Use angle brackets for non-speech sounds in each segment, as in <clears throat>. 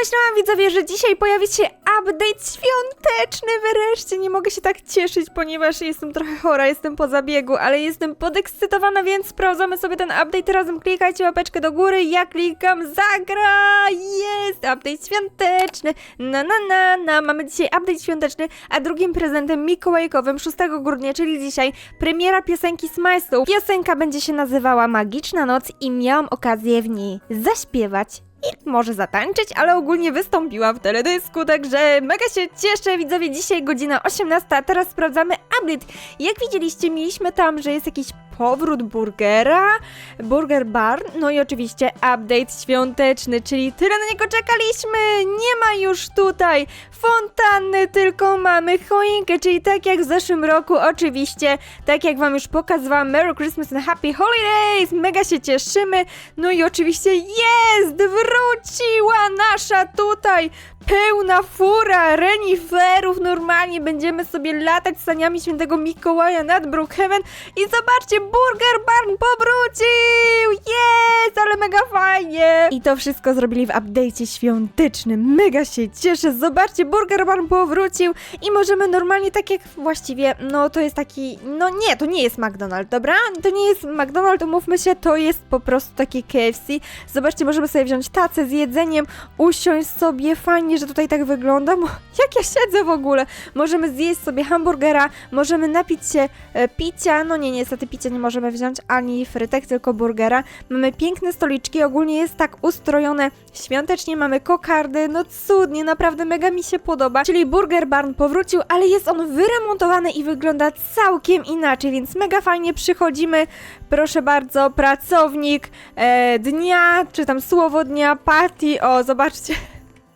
pomyślałam widzowie, że dzisiaj pojawi się update świąteczny wreszcie. Nie mogę się tak cieszyć, ponieważ jestem trochę chora, jestem po zabiegu, ale jestem podekscytowana, więc sprawdzamy sobie ten update razem. Klikajcie łapeczkę do góry, ja klikam zagra! Jest update świąteczny! Na na na na, mamy dzisiaj update świąteczny, a drugim prezentem mikołajkowym 6 grudnia, czyli dzisiaj, premiera piosenki Smile'u. Piosenka będzie się nazywała Magiczna Noc i miałam okazję w niej zaśpiewać i może zatańczyć, ale ogólnie wystąpiła w teledysku, także mega się cieszę, widzowie, dzisiaj godzina 18, a teraz sprawdzamy update. Jak widzieliście, mieliśmy tam, że jest jakiś powrót burgera, Burger Bar, no i oczywiście update świąteczny, czyli tyle na niego czekaliśmy, nie ma już tutaj fontanny, tylko mamy choinkę, czyli tak jak w zeszłym roku, oczywiście, tak jak wam już pokazywałam, Merry Christmas and Happy Holidays, mega się cieszymy, no i oczywiście jest, wróciła nasza tutaj pełna fura reniferów, normalnie będziemy sobie latać saniami świętego Mikołaja nad Brookhaven i zobaczcie, Burger Barn powrócił! Jest, ale mega fajnie! I to wszystko zrobili w update'cie świątecznym, mega się cieszę, zobaczcie, Burger Barn powrócił i możemy normalnie tak jak właściwie, no to jest taki, no nie, to nie jest McDonald's, dobra? To nie jest McDonald's, umówmy się, to jest po prostu takie KFC. Zobaczcie, możemy sobie wziąć tacę z jedzeniem, usiąść sobie, fajnie, że tutaj tak wygląda, <laughs> jak ja siedzę w ogóle. Możemy zjeść sobie hamburgera, możemy napić się e, picia, no nie, niestety picia nie możemy wziąć, ani frytek, tylko burgera. Mamy piękne stoliczki, ogólnie jest tak ustrojone świątecznie, mamy kokardy, no cudnie, naprawdę mega mi się podoba. Czyli Burger Barn powrócił, ale jest on wyremontowany i wygląda całkiem inaczej, więc mega fajnie przychodzimy. Proszę bardzo, pracownik e, dnia, czy tam słowo dnia, party, o zobaczcie.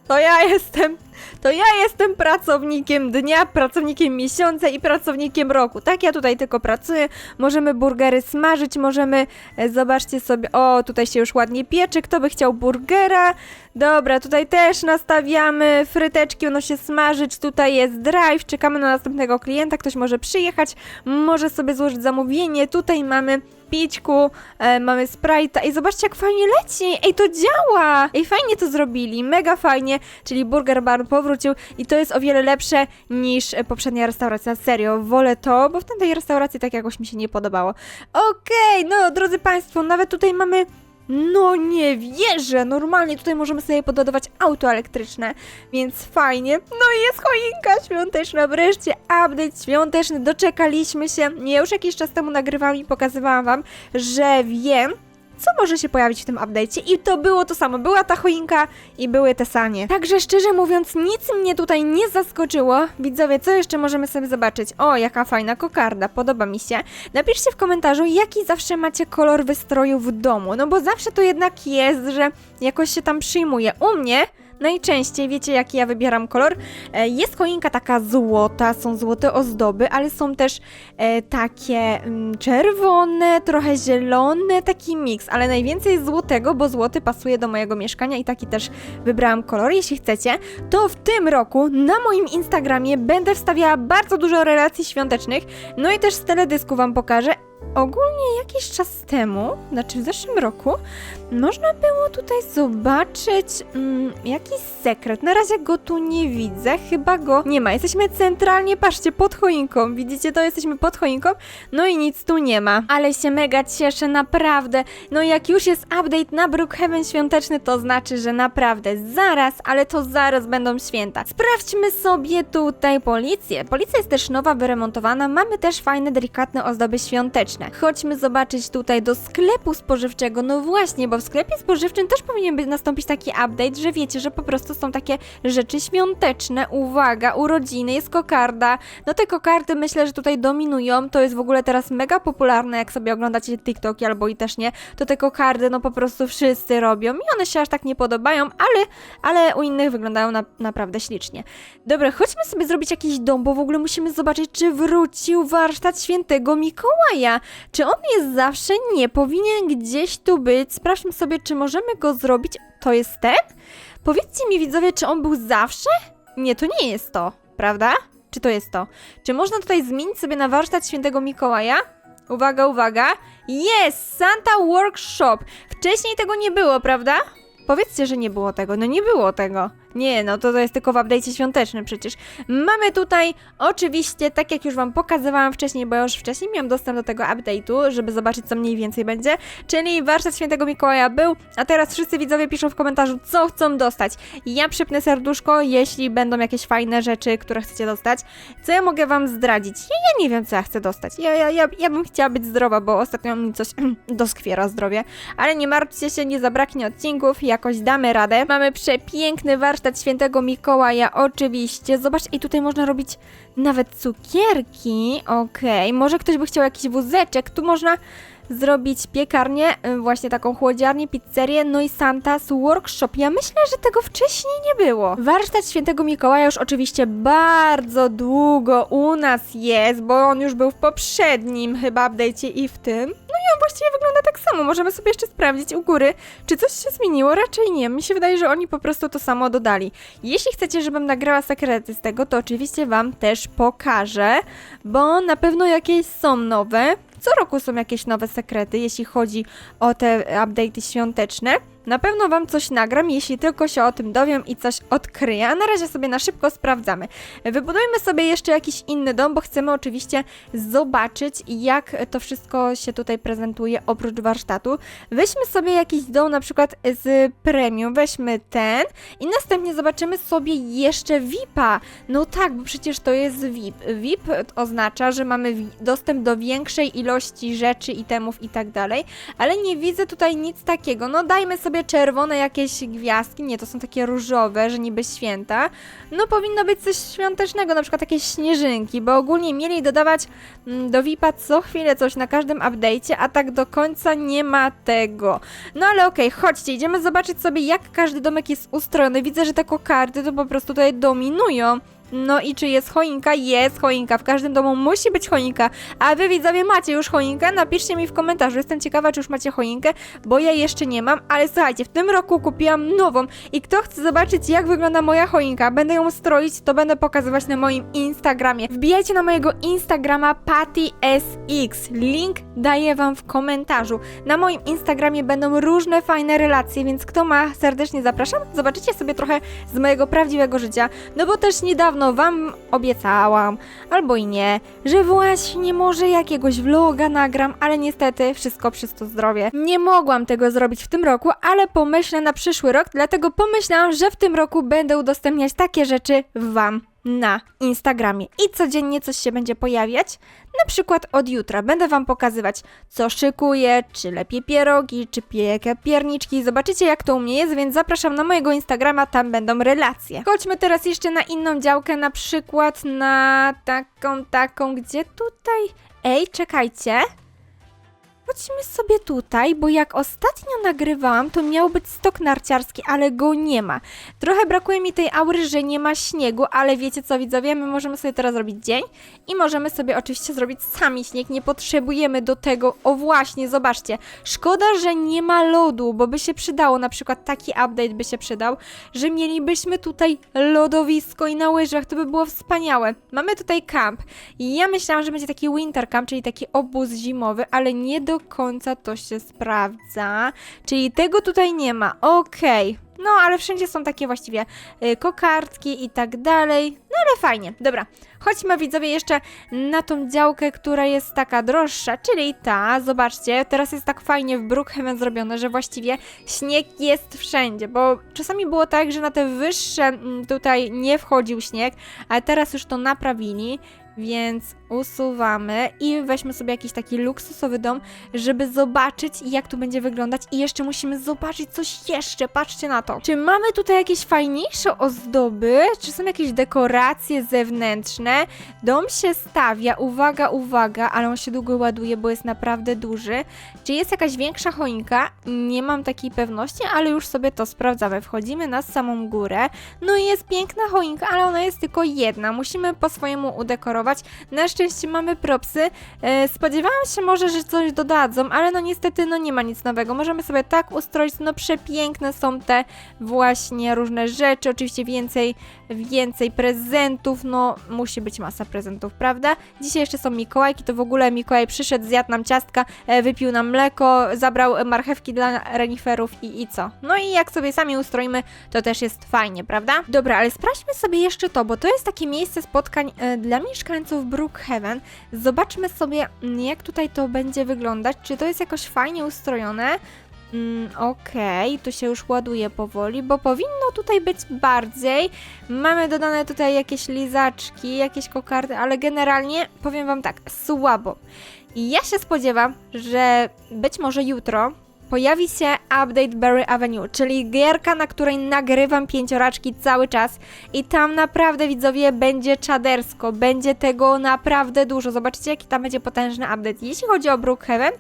To ja jestem, to ja jestem pracownikiem dnia, pracownikiem miesiąca i pracownikiem roku. Tak, ja tutaj tylko pracuję. Możemy burgery smażyć, możemy, e, zobaczcie sobie, o, tutaj się już ładnie pieczy. Kto by chciał burgera? Dobra, tutaj też nastawiamy fryteczki, ono się smażyć. Tutaj jest drive, czekamy na następnego klienta. Ktoś może przyjechać, może sobie złożyć zamówienie. Tutaj mamy pićku, e, mamy Sprite'a i zobaczcie jak fajnie leci, ej to działa, ej fajnie to zrobili, mega fajnie, czyli Burger Bar powrócił i to jest o wiele lepsze niż e, poprzednia restauracja, serio, wolę to, bo w tamtej restauracji tak jakoś mi się nie podobało. Okej, no drodzy Państwo, nawet tutaj mamy no nie wierzę, normalnie tutaj możemy sobie podładować auto elektryczne, więc fajnie. No i jest choinka świąteczna, wreszcie update świąteczny, doczekaliśmy się. Ja już jakiś czas temu nagrywałam i pokazywałam wam, że wiem, co może się pojawić w tym update'cie i to było to samo, była ta choinka i były te sanie. Także szczerze mówiąc, nic mnie tutaj nie zaskoczyło. Widzowie, co jeszcze możemy sobie zobaczyć? O, jaka fajna kokarda, podoba mi się. Napiszcie w komentarzu, jaki zawsze macie kolor wystroju w domu, no bo zawsze to jednak jest, że jakoś się tam przyjmuje. U mnie najczęściej, wiecie jaki ja wybieram kolor? E, Jest choinka taka złota, są złote ozdoby, ale są też e, takie mm, czerwone, trochę zielone, taki miks, ale najwięcej złotego, bo złoty pasuje do mojego mieszkania i taki też wybrałam kolor. Jeśli chcecie, to w tym roku na moim Instagramie będę wstawiała bardzo dużo relacji świątecznych, no i też z teledysku wam pokażę. Ogólnie jakiś czas temu, znaczy w zeszłym roku, można było tutaj zobaczyć mm, jakiś sekret. Na razie go tu nie widzę, chyba go nie ma. Jesteśmy centralnie, patrzcie, pod choinką. Widzicie to? Jesteśmy pod choinką, no i nic tu nie ma. Ale się mega cieszę, naprawdę. No jak już jest update na Brookhaven świąteczny, to znaczy, że naprawdę zaraz, ale to zaraz będą święta. Sprawdźmy sobie tutaj policję. Policja jest też nowa, wyremontowana. Mamy też fajne, delikatne ozdoby świąteczne. Chodźmy zobaczyć tutaj do sklepu spożywczego. No właśnie, bo w sklepie spożywczym też powinien być nastąpić taki update, że wiecie, że po prostu są takie rzeczy świąteczne. Uwaga, urodziny, jest kokarda. No te kokardy myślę, że tutaj dominują. To jest w ogóle teraz mega popularne, jak sobie oglądacie TikToki albo i też nie. To te kokardy, no po prostu wszyscy robią i one się aż tak nie podobają, ale, ale u innych wyglądają na, naprawdę ślicznie. Dobra, chodźmy sobie zrobić jakiś dom, bo w ogóle musimy zobaczyć, czy wrócił warsztat świętego Mikołaja. Czy on jest zawsze? Nie, powinien gdzieś tu być. Sprawdźmy sobie, czy możemy go zrobić. To jest ten? Powiedzcie mi, widzowie, czy on był zawsze? Nie, to nie jest to, prawda? Czy to jest to? Czy można tutaj zmienić sobie na warsztat świętego Mikołaja? Uwaga, uwaga. Jest! Santa Workshop. Wcześniej tego nie było, prawda? Powiedzcie, że nie było tego. No nie było tego. Nie, no to to jest tylko w update'cie świątecznym przecież. Mamy tutaj oczywiście, tak jak już wam pokazywałam wcześniej, bo już wcześniej miałam dostęp do tego update'u, żeby zobaczyć co mniej więcej będzie, czyli warsztat świętego Mikołaja był, a teraz wszyscy widzowie piszą w komentarzu, co chcą dostać. Ja przypnę serduszko, jeśli będą jakieś fajne rzeczy, które chcecie dostać. Co ja mogę wam zdradzić? Ja, ja nie wiem, co ja chcę dostać. Ja, ja, ja, ja bym chciała być zdrowa, bo ostatnio mi coś <clears throat> doskwiera zdrowie. Ale nie martwcie się, nie zabraknie odcinków, jakoś damy radę. Mamy przepiękny warsztat świętego Mikołaja, oczywiście. Zobaczcie, i tutaj można robić nawet cukierki. Okej, może ktoś by chciał jakiś wózeczek. Tu można zrobić piekarnię, y, właśnie taką chłodziarnię, pizzerię, no i Santa's Workshop. Ja myślę, że tego wcześniej nie było. Warsztat Świętego Mikołaja już oczywiście bardzo długo u nas jest, bo on już był w poprzednim chyba update'cie i w tym. On właściwie wygląda tak samo. Możemy sobie jeszcze sprawdzić u góry, czy coś się zmieniło. Raczej nie. Mi się wydaje, że oni po prostu to samo dodali. Jeśli chcecie, żebym nagrała sekrety z tego, to oczywiście wam też pokażę, bo na pewno jakieś są nowe. Co roku są jakieś nowe sekrety, jeśli chodzi o te update'y świąteczne. Na pewno Wam coś nagram, jeśli tylko się o tym dowiem i coś odkryję. A na razie sobie na szybko sprawdzamy. Wybudujmy sobie jeszcze jakiś inny dom, bo chcemy oczywiście zobaczyć, jak to wszystko się tutaj prezentuje oprócz warsztatu. Weźmy sobie jakiś dom na przykład z premium, weźmy ten i następnie zobaczymy sobie jeszcze VIP-a. No tak, bo przecież to jest VIP. VIP oznacza, że mamy dostęp do większej ilości rzeczy, itemów i tak dalej, ale nie widzę tutaj nic takiego. No dajmy sobie czerwone jakieś gwiazdki, nie, to są takie różowe, że niby święta. No powinno być coś świątecznego, na przykład jakieś śnieżynki, bo ogólnie mieli dodawać mm, do VIP-a co chwilę coś na każdym update'cie, a tak do końca nie ma tego. No ale okej, chodźcie, idziemy zobaczyć sobie jak każdy domek jest ustrojony. Widzę, że te kokardy to po prostu tutaj dominują. No i czy jest choinka? Jest choinka. W każdym domu musi być choinka. A wy widzowie macie już choinkę? Napiszcie mi w komentarzu. Jestem ciekawa, czy już macie choinkę, bo ja jeszcze nie mam. Ale słuchajcie, w tym roku kupiłam nową i kto chce zobaczyć, jak wygląda moja choinka, będę ją stroić, to będę pokazywać na moim Instagramie. Wbijajcie na mojego Instagrama PattySX. Link daję wam w komentarzu. Na moim Instagramie będą różne fajne relacje, więc kto ma, serdecznie zapraszam. Zobaczycie sobie trochę z mojego prawdziwego życia. No bo też niedawno wam obiecałam, albo i nie, że właśnie może jakiegoś vloga nagram, ale niestety wszystko przez to zdrowie. Nie mogłam tego zrobić w tym roku, ale pomyślę na przyszły rok, dlatego pomyślałam, że w tym roku będę udostępniać takie rzeczy wam na Instagramie i codziennie coś się będzie pojawiać. Na przykład od jutra będę Wam pokazywać, co szykuję, czy lepiej pierogi, czy piekę pierniczki. Zobaczycie, jak to u mnie jest, więc zapraszam na mojego Instagrama, tam będą relacje. Chodźmy teraz jeszcze na inną działkę, na przykład na taką, taką, gdzie tutaj... Ej, czekajcie. Chodźmy sobie tutaj, bo jak ostatnio nagrywałam, to miał być stok narciarski, ale go nie ma. Trochę brakuje mi tej aury, że nie ma śniegu, ale wiecie co widzowie, my możemy sobie teraz zrobić dzień i możemy sobie oczywiście zrobić sami śnieg, nie potrzebujemy do tego, o właśnie, zobaczcie, szkoda, że nie ma lodu, bo by się przydało, na przykład taki update by się przydał, że mielibyśmy tutaj lodowisko i na łyżwach, to by było wspaniałe. Mamy tutaj camp ja myślałam, że będzie taki winter camp, czyli taki obóz zimowy, ale nie do końca to się sprawdza, czyli tego tutaj nie ma, okej. No, ale wszędzie są takie właściwie y, kokardki i tak dalej. No, ale fajnie. Dobra, chodźmy widzowie jeszcze na tą działkę, która jest taka droższa, czyli ta, zobaczcie, teraz jest tak fajnie w Brookhaven zrobione, że właściwie śnieg jest wszędzie, bo czasami było tak, że na te wyższe mm, tutaj nie wchodził śnieg, ale teraz już to naprawili, więc usuwamy i weźmy sobie jakiś taki luksusowy dom, żeby zobaczyć jak tu będzie wyglądać i jeszcze musimy zobaczyć coś jeszcze, patrzcie na to. Czy mamy tutaj jakieś fajniejsze ozdoby, czy są jakieś dekoracje zewnętrzne? Dom się stawia, uwaga, uwaga, ale on się długo ładuje, bo jest naprawdę duży. Czy jest jakaś większa choinka? Nie mam takiej pewności, ale już sobie to sprawdzamy. Wchodzimy na samą górę, no i jest piękna choinka, ale ona jest tylko jedna. Musimy po swojemu udekorować Na szczęście mamy propsy. E, spodziewałam się może, że coś dodadzą, ale no niestety no nie ma nic nowego. Możemy sobie tak ustroić, no przepiękne są te właśnie różne rzeczy. Oczywiście więcej, więcej prezentów, no musi być masa prezentów, prawda? Dzisiaj jeszcze są Mikołajki, to w ogóle Mikołaj przyszedł, zjadł nam ciastka, e, wypił nam mleko, zabrał marchewki dla reniferów i, i co? No i jak sobie sami ustroimy, to też jest fajnie, prawda? Dobra, ale sprawdźmy sobie jeszcze to, bo to jest takie miejsce spotkań e, dla mieszkańców Brookhaven. Zobaczmy sobie, mm, jak tutaj to będzie wyglądać, czy to jest jakoś fajnie ustrojone. Mm, Okej, tu się już ładuje powoli, bo powinno tutaj być bardziej. Mamy dodane tutaj jakieś lizaczki, jakieś kokardy, ale generalnie powiem wam tak, słabo. Ja się spodziewam, że być może jutro pojawi się update Berry Avenue, czyli gierka, na której nagrywam pięcioraczki cały czas i tam naprawdę widzowie będzie czadersko, będzie tego naprawdę dużo. Zobaczcie jaki tam będzie potężny update. Jeśli chodzi o Brookhaven,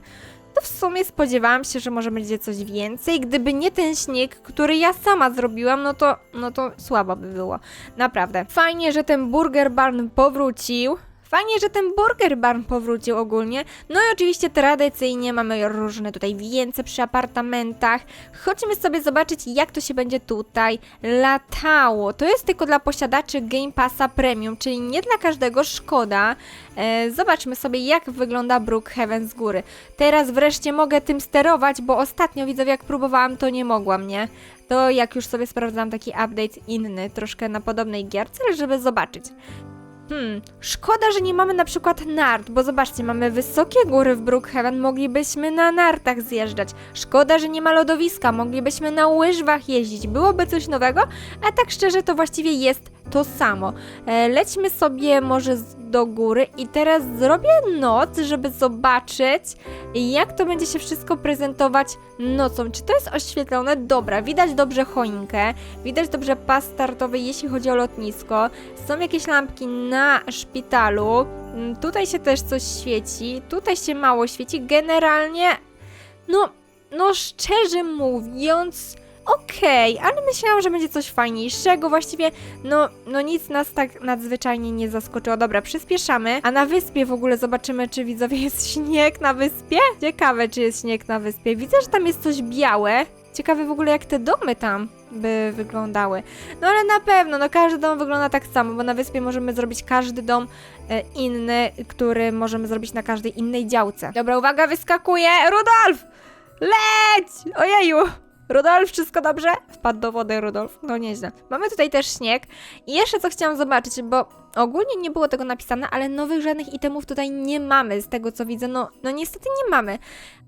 to w sumie spodziewałam się, że może będzie coś więcej. Gdyby nie ten śnieg, który ja sama zrobiłam, no to, no to słabo by było. Naprawdę. Fajnie, że ten Burger Barn powrócił. Fajnie, że ten Burger Barn powrócił ogólnie. No i oczywiście tradycyjnie mamy różne tutaj więce przy apartamentach. Chodźmy sobie zobaczyć, jak to się będzie tutaj latało. To jest tylko dla posiadaczy Game Passa Premium, czyli nie dla każdego, szkoda. E, zobaczmy sobie, jak wygląda Brookhaven z góry. Teraz wreszcie mogę tym sterować, bo ostatnio widzowie, jak próbowałam, to nie mogłam, nie? To jak już sobie sprawdzam taki update inny, troszkę na podobnej gierce, żeby zobaczyć. Hmm, szkoda, że nie mamy na przykład nart, bo zobaczcie, mamy wysokie góry w Brookhaven, moglibyśmy na nartach zjeżdżać. Szkoda, że nie ma lodowiska, moglibyśmy na łyżwach jeździć, byłoby coś nowego, a tak szczerze to właściwie jest to samo. E, lećmy sobie może do góry i teraz zrobię noc, żeby zobaczyć, jak to będzie się wszystko prezentować nocą. Czy to jest oświetlone? Dobra, widać dobrze choinkę, widać dobrze pas startowy, jeśli chodzi o lotnisko. Są jakieś lampki na szpitalu. Mm, Tutaj się też coś świeci, tutaj się mało świeci. Generalnie, no, no szczerze mówiąc, okej, ale myślałam, że będzie coś fajniejszego. Właściwie, no, no nic nas tak nadzwyczajnie nie zaskoczyło. Dobra, przyspieszamy, a na wyspie w ogóle zobaczymy, czy widzowie jest <laughs> śnieg na wyspie. Ciekawe, czy jest śnieg na wyspie. Widzę, że tam jest coś białe. Ciekawe w ogóle, jak te domy tam by wyglądały. No ale na pewno, no każdy dom wygląda tak samo, bo na wyspie możemy zrobić każdy dom e, inny, który możemy zrobić na każdej innej działce. Dobra, uwaga, wyskakuje! Rudolf! Leć! Ojeju! Rudolf, wszystko dobrze? Wpadł do wody Rudolf. No nieźle. Mamy tutaj też śnieg. I jeszcze co chciałam zobaczyć, bo ogólnie nie było tego napisane, ale nowych żadnych itemów tutaj nie mamy, z tego co widzę. No, no niestety nie mamy.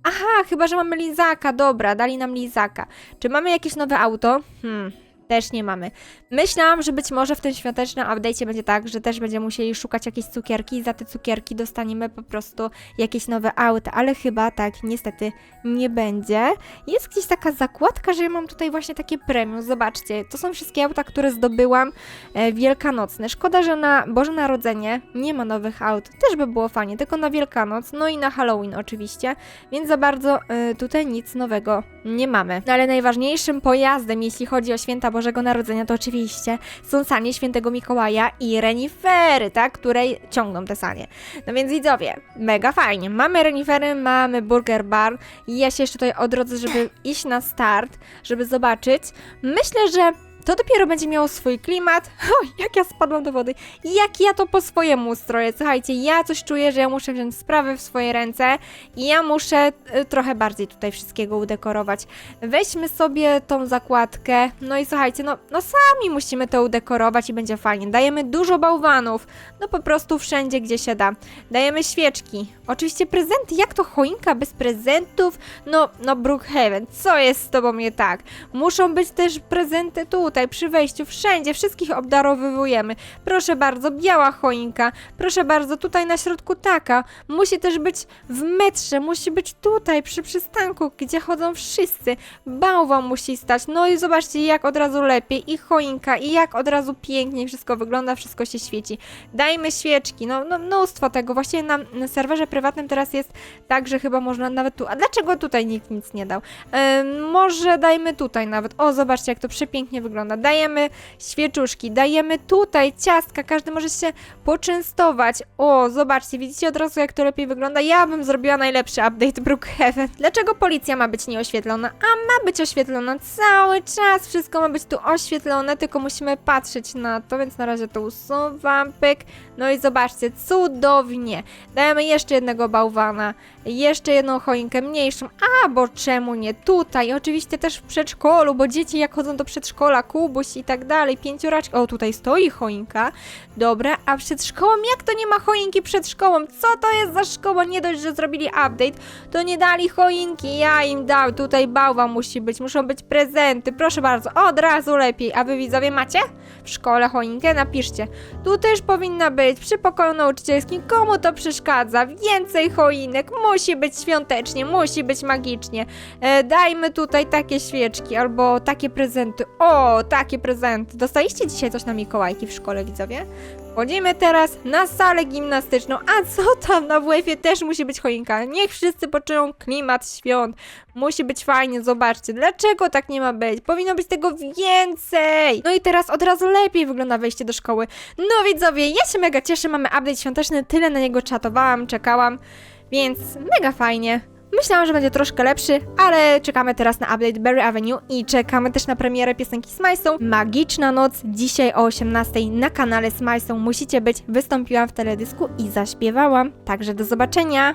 Aha, chyba, że mamy lizaka. Dobra, dali nam lizaka. Czy mamy jakieś nowe auto? Hmm. Też nie mamy. Myślałam, że być może w tym świątecznym update'cie będzie tak, że też będziemy musieli szukać jakiejś cukierki i za te cukierki dostaniemy po prostu jakieś nowe auta, ale chyba tak niestety nie będzie. Jest gdzieś taka zakładka, że ja mam tutaj właśnie takie premium. Zobaczcie, to są wszystkie auta, które zdobyłam e, wielkanocne. Szkoda, że na Boże Narodzenie nie ma nowych aut. Też by było fajnie, tylko na Wielkanoc, no i na Halloween oczywiście, więc za bardzo e, tutaj nic nowego nie mamy. No ale najważniejszym pojazdem, jeśli chodzi o święta Bożego Narodzenia, to oczywiście są sanie świętego Mikołaja i renifery, tak, które ciągną te sanie. No więc widzowie, mega fajnie. Mamy renifery, mamy burger bar ja się jeszcze tutaj odrodzę, żeby iść na start, żeby zobaczyć. Myślę, że to dopiero będzie miało swój klimat. <laughs> O, jak ja spadłam do wody. Jak ja to po swojemu ustroję. Słuchajcie, ja coś czuję, że ja muszę wziąć sprawy w swoje ręce i ja muszę y, trochę bardziej tutaj wszystkiego udekorować. Weźmy sobie tą zakładkę. No i słuchajcie, no, no sami musimy to udekorować i będzie fajnie. Dajemy dużo bałwanów. No po prostu wszędzie, gdzie się da. Dajemy świeczki. Oczywiście prezenty. Jak to choinka bez prezentów? No, no Brookhaven, co jest z tobą nie tak? Muszą być też prezenty tutaj, przy wejściu, wszędzie, wszystkich obdarowywujemy. Proszę bardzo, biała choinka. Proszę bardzo, tutaj na środku taka. Musi też być w metrze, musi być tutaj, przy przystanku, gdzie chodzą wszyscy. Bałwan musi stać. No i zobaczcie, jak od razu lepiej. I choinka, i jak od razu pięknie wszystko wygląda, wszystko się świeci. Dajmy świeczki, no, no mnóstwo tego. Właściwie na, na serwerze prywatnym teraz jest tak, że chyba można nawet tu. A dlaczego tutaj nikt nic nie dał? Em, może dajmy tutaj nawet. O, zobaczcie, jak to przepięknie wygląda. Dajemy świeczuszki, dajemy tutaj ciastka, każdy może się poczęstować. O, zobaczcie, widzicie od razu jak to lepiej wygląda? Ja bym zrobiła najlepszy update Brookhaven. Dlaczego policja ma być nieoświetlona? A ma być oświetlona cały czas, wszystko ma być tu oświetlone, tylko musimy patrzeć na to, więc na razie to usuwam, pyk. No i zobaczcie, cudownie. Dajemy jeszcze jednego bałwana, jeszcze jedną choinkę mniejszą, a bo czemu nie tutaj? Oczywiście też w przedszkolu, bo dzieci jak chodzą do przedszkola, kubuś i tak dalej, pięcioraczki. O, tutaj stoi choinka. Dobra, a przed szkołą jak to nie ma choinki przed szkołą? Co to jest za szkoła? Nie dość, że zrobili update, to nie dali choinki. Ja im dał. Tutaj bałwan musi być, muszą być prezenty. Proszę bardzo, od razu lepiej. A wy widzowie macie w szkole choinkę? Napiszcie. Tu też powinna być przy pokoju nauczycielskim. Komu to przeszkadza? Więcej choinek. Musi być świątecznie, musi być magicznie. E, dajmy tutaj takie świeczki albo takie prezenty. O, takie prezenty. Dostaliście dzisiaj coś na Mikołajki w szkole, widzowie? Wchodzimy teraz na salę gimnastyczną. A co tam na WF-ie też musi być choinka? Niech wszyscy poczują klimat świąt. Musi być fajnie, zobaczcie. Dlaczego tak nie ma być? Powinno być tego więcej. No i teraz od razu lepiej wygląda wejście do szkoły. No widzowie, ja się mega cieszę. Mamy update świąteczny. Tyle na niego czatowałam, czekałam. Więc mega fajnie. Myślałam, że będzie troszkę lepszy, ale czekamy teraz na update Berry Avenue i czekamy też na premierę piosenki Smilesą. Magiczna noc dzisiaj o 18 na kanale Smilesą musicie być. Wystąpiłam w teledysku i zaśpiewałam. Także do zobaczenia.